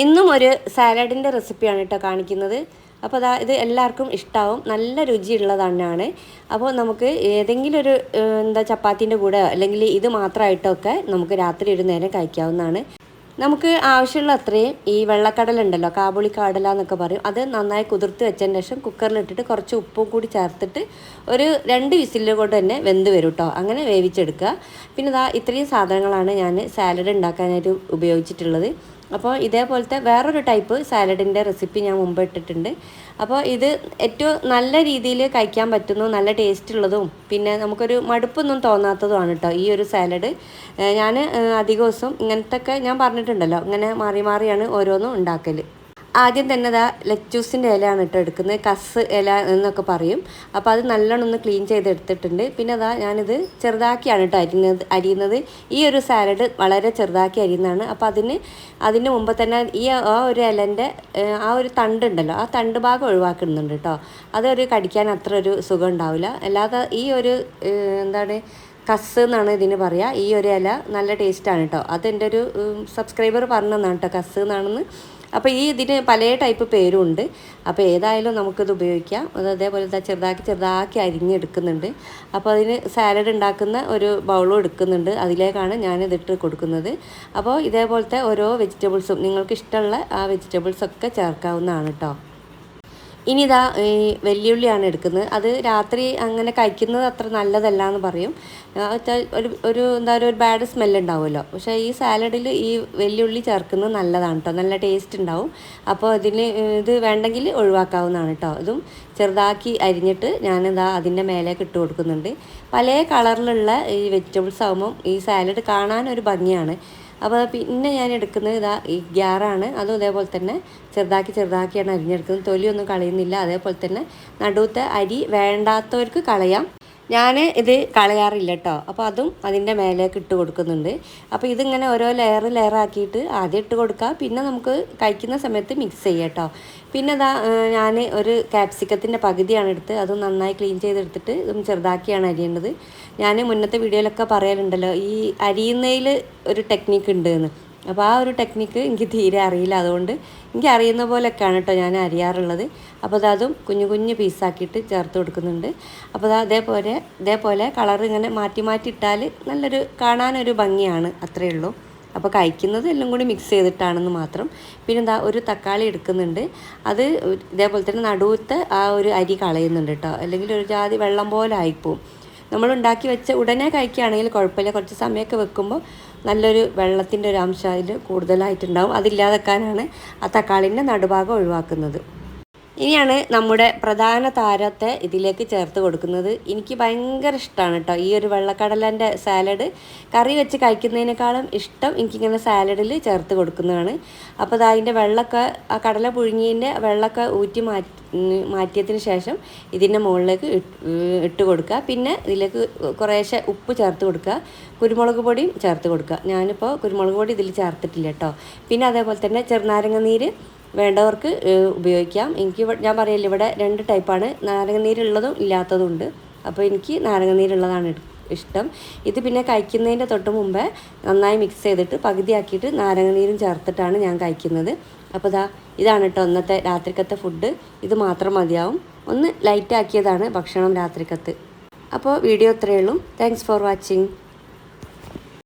ഇന്നും ഒരു സാലഡിന്റെ റെസിപ്പിയാണ് കേട്ടോ കാണിക്കുന്നത്. അപ്പോൾ അതാ ഇത് എല്ലാവർക്കും ഇഷ്ടാവും. നല്ല രുചിയുള്ള തന്നെയാണ് അപ്പോൾ നമുക്ക് ഏതെങ്കിലും ഒരു എന്താ ചപ്പാത്തിന്റെ കൂടെ അല്ലെങ്കിൽ ഇത് മാത്രമായിട്ടൊക്കെ നമുക്ക് രാത്രി ഒരു നേരം കഴിക്കാവുന്നതാണ്. നമുക്ക് ആവശ്യമുള്ള അത്രയും ഈ വെള്ളക്കടല ഉണ്ടല്ലോ കാബൂളി കാടല എന്നൊക്കെ പറയും. അത് നന്നായി കുതിർത്ത് വെച്ചതിന് ശേഷം കുക്കറിലിട്ടിട്ട് കുറച്ച് ഉപ്പും കൂടി ചേർത്തിട്ട് ഒരു രണ്ട് വിസിലിൽ കൊണ്ട് തന്നെ വെന്ത് വരും കേട്ടോ അങ്ങനെ വേവിച്ചെടുക്കുക. പിന്നെ ഇതാ ഇത്രയും സാധനങ്ങളാണ് ഞാൻ സാലഡ് ഉണ്ടാക്കാനായിട്ട് ഉപയോഗിച്ചിട്ടുള്ളത്. അപ്പോൾ ഇതേപോലത്തെ വേറൊരു ടൈപ്പ് സാലഡിന്റെ റെസിപ്പി ഞാൻ മുമ്പ് ഇട്ടിട്ടുണ്ട്. അപ്പോൾ ഇത് ഏറ്റവും നല്ല രീതിയിൽ കഴിക്കാൻ പറ്റുന്നു നല്ല ടേസ്റ്റ് ഉള്ളതും. പിന്നെ നമുക്കൊരു മടുപ്പൊന്നും തോന്നാത്തതുമാണ് കേട്ടോ ഈ ഒരു സാലഡ് ഞാൻ അധിക ദിവസം ഇങ്ങനത്തെ ഒക്കെ ഞാൻ പറഞ്ഞിട്ടുണ്ടല്ലോ. ഇങ്ങനെ മാറി മാറിയാണ് ഓരോന്നും ഉണ്ടാക്കൽ ആദ്യം തന്നെ ഇതാ ലെറ്റൂസിന്റെ ഇലയാണ് കേട്ടോ എടുക്കുന്നത്. കസ് ഇല എന്നൊക്കെ പറയും. അപ്പോൾ അത് നല്ലോണം ഒന്ന് ക്ലീൻ ചെയ്തെടുത്തിട്ടുണ്ട്. പിന്നെ അതാ ഞാനിത് ചെറുതാക്കിയാണ് കേട്ടോ അരിയുന്നത് അരിയുന്നത്. ഈ ഒരു സാലഡ് വളരെ ചെറുതാക്കി അരിയുന്നതാണ്. അപ്പോൾ അതിന് അതിന് മുമ്പ് തന്നെ ഈ ആ ഒരു ഇലന്റെ ആ ഒരു തണ്ടുണ്ടല്ലോ ആ തണ്ട് ഭാഗം ഒഴിവാക്കുന്നുണ്ട് കേട്ടോ. അതൊരു കടിക്കാൻ അത്ര ഒരു സുഖം ഉണ്ടാവില്ല. അല്ലാതെ ഈ ഒരു എന്താണ് കസ് എന്നാണ് ഇതിന് പറയുക ഈ ഒരു ഇല നല്ല ടേസ്റ്റാണ് കേട്ടോ. അതെന്റെ ഒരു സബ്സ്ക്രൈബർ പറഞ്ഞതാണ് കേട്ടോ കസ് എന്നാണെന്ന്. അപ്പോൾ ഈ ഇതിന് പല ടൈപ്പ് പേരുണ്ട്. അപ്പോൾ ഏതായാലും നമുക്കിത് ഉപയോഗിക്കാം. അത് അതേപോലെ ദാ ചെറുതാക്കി ചെറുതാക്കി അരിഞ്ഞെടുക്കുന്നുണ്ട് അപ്പോൾ അതിന് സാലഡ് ഉണ്ടാക്കുന്ന ഒരു ബൗളും എടുക്കുന്നുണ്ട്. അതിലേക്കാണ് ഞാനിതിട്ട് കൊടുക്കുന്നത്. അപ്പോൾ ഇതേപോലത്തെ ഓരോ വെജിറ്റബിൾസും നിങ്ങൾക്ക് ഇഷ്ടമുള്ള ആ വെജിറ്റബിൾസൊക്കെ ചേർക്കാവുന്നതാണ് കേട്ടോ ഇനി ഇതാ ഈ വെല്ലുള്ളിയാണ് എടുക്കുന്നത്. അത് രാത്രി അങ്ങനെ കഴിക്കുന്നത് അത്ര നല്ലതല്ല എന്ന് പറയും ഒരു ഒരു എന്താ പറയുക ഒരു ബാഡ് സ്മെല്ല് ഉണ്ടാവുമല്ലോ. പക്ഷേ ഈ സാലഡിൽ ഈ വെല്ലുള്ളി ചേർക്കുന്നത് നല്ലതാണ് കേട്ടോ നല്ല ടേസ്റ്റ് ഉണ്ടാവും. അപ്പോൾ ഇതിന് ഇത് വേണ്ടെങ്കിൽ ഒഴിവാക്കാവുന്നതാണ് കേട്ടോ ഇതും ചെറുതാക്കി അരിഞ്ഞിട്ട് ഞാനിതാ അതിന്റെ മേലേക്ക് ഇട്ട് കൊടുക്കുന്നുണ്ട്. പല കളറിലുള്ള ഈ വെജിറ്റബിൾസ് ആകുമ്പം ഈ സാലഡ് കാണാൻ ഒരു ഭംഗിയാണ്. അപ്പോൾ പിന്നെ ഞാൻ എടുക്കുന്നത് ഇതാ ഈ ഗ്യാറാണ് അതും ഇതേപോലെ തന്നെ ചെറുതാക്കി ചെറുതാക്കിയാണ് അരിഞ്ഞെടുക്കുന്നത്. തൊലിയൊന്നും കളയുന്നില്ല. അതേപോലെ തന്നെ നടുവത്തെ അരി വേണ്ടാത്തവർക്ക് കളയാം. ഞാൻ ഇത് കളയാറില്ല കേട്ടോ അപ്പോൾ അതും അതിന്റെ മേലേക്ക് ഇട്ട് കൊടുക്കുന്നുണ്ട്. അപ്പോൾ ഇതിങ്ങനെ ഓരോ ലെയർ ലെയർ ആക്കിയിട്ട് ആദ്യം ഇട്ട് കൊടുക്കുക പിന്നെ നമുക്ക് കഴിക്കുന്ന സമയത്ത് മിക്സ് ചെയ്യാം കേട്ടോ പിന്നെ ഇതാ ഞാൻ ഒരു ക്യാപ്സിക്കത്തിന്റെ പകുതിയാണ് എടുത്ത് അത് നന്നായി ക്ലീൻ ചെയ്തെടുത്തിട്ട് ഇതും ചെറുതാക്കിയാണ് അരിയേണ്ടത്. ഞാൻ മുന്നത്തെ വീഡിയോയിലൊക്കെ പറയാറുണ്ടല്ലോ ഈ അരിയുന്നതിൽ ഒരു ടെക്നിക്ക് ഉണ്ട് എന്ന് അപ്പോൾ ആ ഒരു ടെക്നിക്ക് എനിക്ക് തീരെ അറിയില്ല. അതുകൊണ്ട് എനിക്ക് അറിയുന്ന പോലെയൊക്കെയാണ് കേട്ടോ ഞാൻ അറിയാറുള്ളത്. അപ്പോൾ അത് അതും കുഞ്ഞു കുഞ്ഞു പീസാക്കിയിട്ട് ചേർത്ത് കൊടുക്കുന്നുണ്ട്. അപ്പോൾ അത് അതേപോലെ ഇതേപോലെ കളർ ഇങ്ങനെ മാറ്റി മാറ്റി ഇട്ടാൽ നല്ലൊരു കാണാനൊരു ഭംഗിയാണ് അത്രയേ ഉള്ളൂ. അപ്പോൾ കഴിക്കുന്നത് എല്ലാം കൂടി മിക്സ് ചെയ്തിട്ടാണെന്ന് മാത്രം. പിന്നെ എന്താ ഒരു തക്കാളി എടുക്കുന്നുണ്ട്. അത് ഇതേപോലെ തന്നെ നടുവത്തെ ആ ഒരു അരി കളയുന്നുണ്ട് കേട്ടോ. അല്ലെങ്കിൽ ഒരു ജാതി വെള്ളം പോലെ ആയിപ്പോവും. നമ്മൾ ഉണ്ടാക്കി വെച്ച ഉടനെ കഴിക്കുകയാണെങ്കിൽ കുഴപ്പമില്ല. കുറച്ച് സമയമൊക്കെ വെക്കുമ്പോൾ നല്ലൊരു വെള്ളത്തിന്റെ ഒരു അംശം അതിൽ കൂടുതലായിട്ടുണ്ടാവും. അതില്ലാതെക്കാനാണ് ആ തക്കാളിന്റെ നടുഭാഗം ഒഴിവാക്കുന്നത്. ഇനിയാണ് നമ്മുടെ പ്രധാന താരത്തെ ഇതിലേക്ക് ചേർത്ത് കൊടുക്കുന്നത്. എനിക്ക് ഭയങ്കര ഇഷ്ടമാണ് കേട്ടോ ഈ ഒരു വെള്ളക്കടലന്റെ സാലഡ്. കറി വെച്ച് കഴിക്കുന്നതിനേക്കാളും ഇഷ്ടം എനിക്കിങ്ങനെ സാലഡിൽ ചേർത്ത് കൊടുക്കുന്നതാണ്. അപ്പോൾ അത് അതിന്റെ വെള്ളമൊക്കെ ആ കടല പുഴുങ്ങിയതിന്റെ വെള്ളമൊക്കെ ഊറ്റി മാറ്റി മാറ്റിയതിന് ശേഷം ഇതിന്റെ മുകളിലേക്ക് ഇട്ട് കൊടുക്കുക. പിന്നെ ഇതിലേക്ക് കുറേശ്ശെ ഉപ്പ് ചേർത്ത് കൊടുക്കുക. കുരുമുളക് പൊടിയും ചേർത്ത് കൊടുക്കുക. ഞാനിപ്പോൾ കുരുമുളക് പൊടി ഇതിൽ ചേർത്തിട്ടില്ല കേട്ടോ പിന്നെ അതേപോലെ തന്നെ ചെറുനാരങ്ങ നീര് വേണ്ടവർക്ക് ഉപയോഗിക്കാം. എനിക്ക് ഞാൻ പറയില്ല ഇവിടെ രണ്ട് ടൈപ്പാണ്. നാരങ്ങനീരുള്ളതും ഇല്ലാത്തതും ഉണ്ട് അപ്പോൾ എനിക്ക് നാരങ്ങനീരുള്ളതാണ് ഇഷ്ടം. ഇത് പിന്നെ കഴിക്കുന്നതിന്റെ തൊട്ട് മുമ്പേ നന്നായി മിക്സ് ചെയ്തിട്ട് പകുതിയാക്കിയിട്ട് നാരങ്ങനീരും ചേർത്തിട്ടാണ് ഞാൻ കഴിക്കുന്നത്. അപ്പോൾ ഇതാ ഇതാണ് കേട്ടോ ഇന്നത്തെ രാത്രിക്കത്തെ ഫുഡ് ഇത് മാത്രം മതിയാവും. ഒന്ന് ലൈറ്റാക്കിയതാണ് ഭക്ഷണം രാത്രിക്കത്ത്. അപ്പോൾ വീഡിയോ ഇത്രയേ ഉള്ളൂ. Thanks for watching